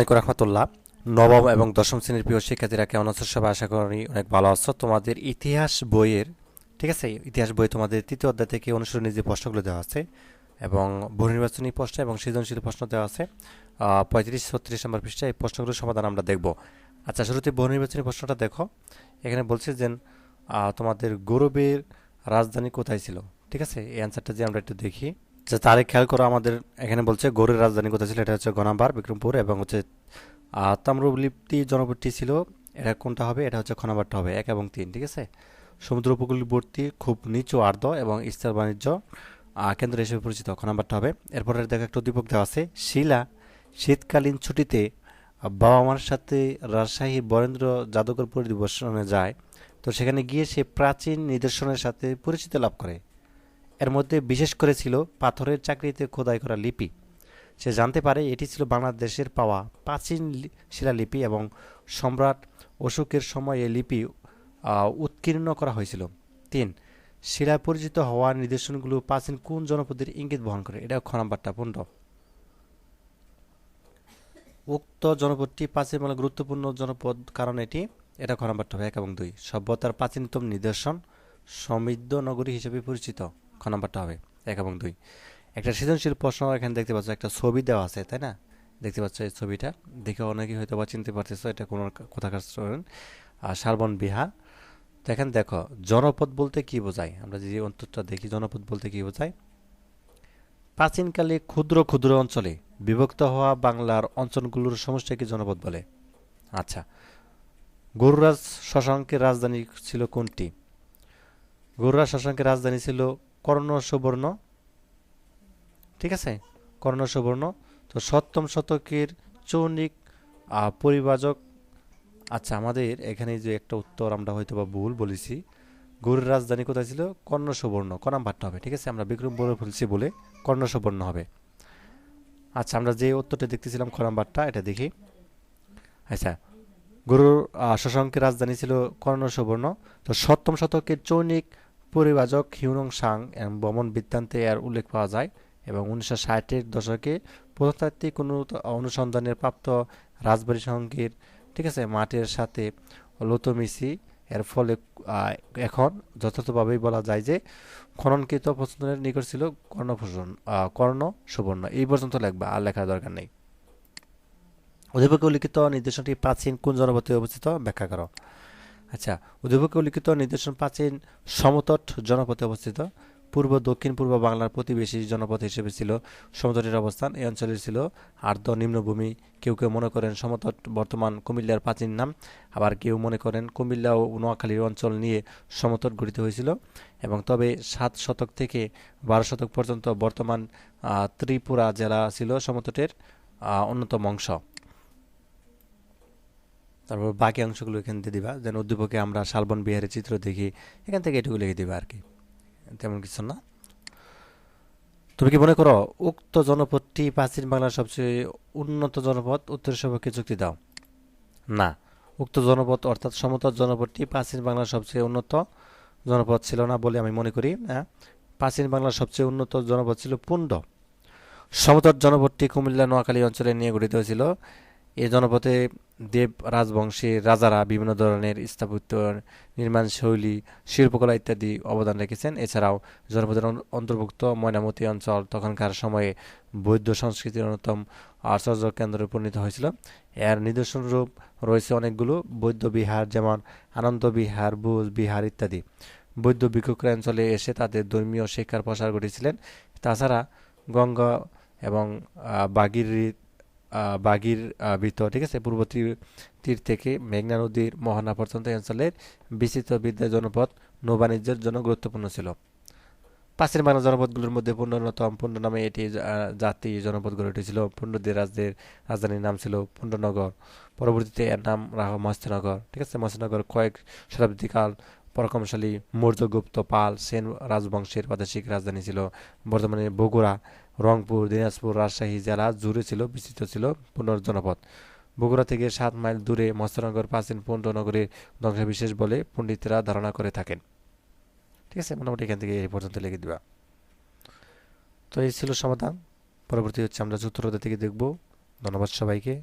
আলাইকুম রহমতুল্লাহ। নবম এবং দশম শ্রেণির প্রিয় শিক্ষার্থীরা কেমন আছো? সবাই আশা করি অনেক ভালো আছো। তোমাদের ইতিহাস বইয়ের, ঠিক আছে? ইতিহাস বই তোমাদের তৃতীয় অধ্যায় থেকে অনুসরণী যে প্রশ্নগুলো দেওয়া আছে এবং বহু নির্বাচনী প্রশ্ন এবং সৃজনশীল প্রশ্ন দেওয়া আছে পঁয়ত্রিশ, ছত্রিশ নম্বর পৃষ্ঠায় এই প্রশ্নগুলোর সমাধান আমরা দেখব। আচ্ছা শুরুতে বহু নির্বাচনী প্রশ্নটা দেখো। এখানে বলছে যে তোমাদের গৌরবের রাজধানী কোথায় ছিল? ঠিক আছে? এই অ্যান্সারটা যে আমরা একটু দেখি। যে তারিখ খেয়াল করো, আমাদের এখানে বলছে গৌরের রাজধানী কোথায় ছিল? এটা হচ্ছে গনাবার, বিক্রমপুর এবং হচ্ছে তাম্রলিপ্তি জনপদটি ছিল। এটা কোনটা হবে? এটা হচ্ছে খনাবারটা হবে, এক এবং তিন, ঠিক আছে? সমুদ্র উপকূলবর্তী, খুব নিচু আর্দ্র এবং স্থল বাণিজ্য কেন্দ্র হিসেবে পরিচিত খনাবারটা হবে। এরপরে দেখো একটা উদ্দীপক দেওয়া আছে, শিলা, শীতকালীন ছুটিতে বাবা মার সাথে রাজশাহী বরেন্দ্র জাদুঘর পরিদর্শনে যায়। তো সেখানে গিয়ে সে প্রাচীন নিদর্শনের সাথে পরিচিতি লাভ করে। এর মধ্যে বিশেষ করে ছিল পাথরের চাকরিতে খোদাই করা লিপি। সে জানতে পারে এটি ছিল বাংলাদেশের পাওয়া প্রাচীন শিলালিপি এবং সম্রাট অশোকের সময় এই লিপি উৎকীর্ণ করা হয়েছিল। তিন, শিলায় পরিচিত হওয়ার নিদর্শনগুলো প্রাচীন কোন জনপদের ইঙ্গিত বহন করে? এটা খ নাম্বারটা পনেরো উক্ত জনপদটি প্রাচীন মানে গুরুত্বপূর্ণ জনপদ কারণ এটি, এটা খ নাম্বারটা এক এবং দুই। সভ্যতার প্রাচীনতম নিদর্শন সমৃদ্ধ নগরী হিসেবে পরিচিত। খ নাম্বারটা হবে, এক এবং দুই। একটা সৃজনশীল প্রশ্ন, এখানে দেখতে পাচ্ছ একটা ছবি দেওয়া আছে, তাই না? দেখতে পাচ্ছ এই ছবিটা। দেখে অনেকেই হয়তো বা চিনতে পারতেছো, এটা কোনো কোথাকার স্টুডেন্ট আর শালবন বিহার তো এখানে দেখো, জনপদ বলতে কি বোঝায়? আমরা যে অন্তরটা দেখি, জনপদ বলতে কি বোঝায়? প্রাচীনকালে ক্ষুদ্র ক্ষুদ্র অঞ্চলে বিভক্ত হওয়া বাংলার অঞ্চলগুলোর সমষ্টিকে জনপদ বলে? আচ্ছা গরুরাজ শশাঙ্কের রাজধানী ছিল কোনটি? গরুরাজ শশাঙ্কের রাজধানী ছিল কর্ণ সুবর্ণ। ঠিক আছে? কর্ণ সুবর্ণ। তো সপ্তম শতকের চৌনিক পরিবাজক আচ্ছা আমাদের এখানে যে একটা উত্তর আমরা হয়তো বা ভুল বলেছি। গৌরের রাজধানী কোথায় ছিল? কর্ণ সুবর্ণ। কনামভাট্টা হবে? ঠিক আছে? আমরা বিক্রম বলে ফেলছি বলে কর্ণ সুবর্ণ হবে। আচ্ছা আমরা যে উত্তরটা দেখতেছিলাম খরামবাট্টা এটা দেখি। আচ্ছা গরুর শশাঙ্কের রাজধানী ছিল কর্ণ সুবর্ণ। তো সপ্তম শতকের চৌনিক পরিবাজক হিউনং সাং এবং বমন বৃত্তান্তে এর উল্লেখ পাওয়া যায় এবং উনিশশো ষাটের দশকে প্রত্নতাত্ত্বিক অনু- অনুসন্ধানের প্রাপ্ত রাজবাড়ি সঙ্গীর, ঠিক আছে মাটির সাথে লতমিশি এর ফলে এখন যথাযথভাবেই বলা যায় যে খননকৃত প্রশ্নের নিকট ছিল কর্ণভূষণ কর্ণ সুবর্ণ এই পর্যন্ত লিখবা, আর লেখার দরকার নেই। অধিপকে উল্লিখিত নির্দেশনটি প্রাচীন কোন জনপদে অবস্থিত। ব্যাখ্যা করো। আচ্ছা অধিপকে উল্লিখিত নির্দেশন প্রাচীন সমতট জনপদে অবস্থিত। পূর্ব, দক্ষিণ, পূর্ব বাংলার প্রতিবেশী জনপদ হিসেবে ছিল সমতটের অবস্থান। এই অঞ্চলের ছিল আর্দ্র নিম্নভূমি। কেউ কেউ মনে করেন সমতট বর্তমান কুমিল্লার প্রাচীন নাম। আবার কেউ মনে করেন কুমিল্লা ও নোয়াখালীর অঞ্চল নিয়ে সমতট গঠিত হয়েছিল। এবং তবে সাত শতক থেকে বারো শতক পর্যন্ত বর্তমান ত্রিপুরা জেলা ছিল সমতটের অন্যতম অংশ। তারপর বাকি অংশগুলো এখান দিয়ে দিবা। যেন উদ্দীপকে আমরা শালবন বিহারের চিত্র দেখি, এখান থেকে এটুকু লিখে দিবা আর কি তেমন কিছু না। তুমি কি মনে করো, উক্ত জনপদটি প্রাচীন বাংলার সবচেয়ে উন্নত জনপদ? উত্তর সপক্ষে যুক্তি দাও। না। উক্ত জনপদ অর্থাৎ সমতট জনপদটি প্রাচীন বাংলার সবচেয়ে উন্নত জনপদ ছিল না বলে আমি মনে করি হ্যাঁ? প্রাচীন বাংলার সবচেয়ে উন্নত জনপদ ছিল পুণ্ড। সমতট জনপদটি কুমিল্লা, নোয়াখালী অঞ্চলে নিয়ে গঠিত হয়েছিল। এই জনপদে দেব রাজবংশের রাজারা বিভিন্ন ধরনের স্থাপত্য নির্মাণ শৈলী, শিল্পকলা ইত্যাদি অবদান রেখেছেন। এছাড়াও জনপদের অন্তর্ভুক্ত ময়নামতি অঞ্চল তখনকার সময়ে বৌদ্ধ সংস্কৃতির অন্যতম আশ্চর্য কেন্দ্রে পরিণত হয়েছিল। এর নিদর্শন রূপ রয়েছে অনেকগুলো বৌদ্ধ বিহার, যেমন আনন্দ বিহার, বুজ বিহার ইত্যাদি। বৌদ্ধ ভিক্ষুকরা অঞ্চলে এসে তাদের ধর্মীয় শিক্ষার প্রসার ঘটিয়েছিলেন। তাছাড়া গঙ্গা এবং বাগির বাগির ভিতর, ঠিক আছে? পূর্ব তীর থেকে মেঘনা নদীর মহানা পর্যন্ত অঞ্চলের বিস্তৃত বিদ্যা জনপদ নৌবাণিজ্যের জন্য গুরুত্বপূর্ণ ছিল। প্রাচীন বাংলা জনপদগুলোর মধ্যে পূর্ণ অন্যতম পূর্ণ নামে এটি জাতি জনপদ গড়ে উঠেছিল। পূর্ণদের রাজ্যের রাজধানীর নাম ছিল পূর্ণনগর পরবর্তীতে এর নাম রাখা মহস্তিনগর, ঠিক আছে? মহস্তিনগর কয়েক শতাব্দীকাল পরাক্রমশালী মৌর্যগুপ্ত পাল সেন রাজবংশের প্রাদেশিক রাজধানী ছিল। বর্তমানে বগুড়া রংপুর, দিনাজপুর, রাজশাহী জেলা জুড়ে ছিল, বিস্তৃত ছিল পুনর্জনপদ বগুড়া থেকে সাত মাইল দূরে মস্তনগর প্রাচীন পুণ্ডনগরের ধ্বংসাবিশেষ বলে পণ্ডিতরা ধারণা করে থাকেন। ঠিক আছে, মোটামুটি এখান থেকে এই পর্যন্ত লিখে দিবা। তো এই ছিল সমাধান। পরবর্তী হচ্ছে আমরা চতুর্থ থেকে দেখব। ধন্যবাদ সবাইকে।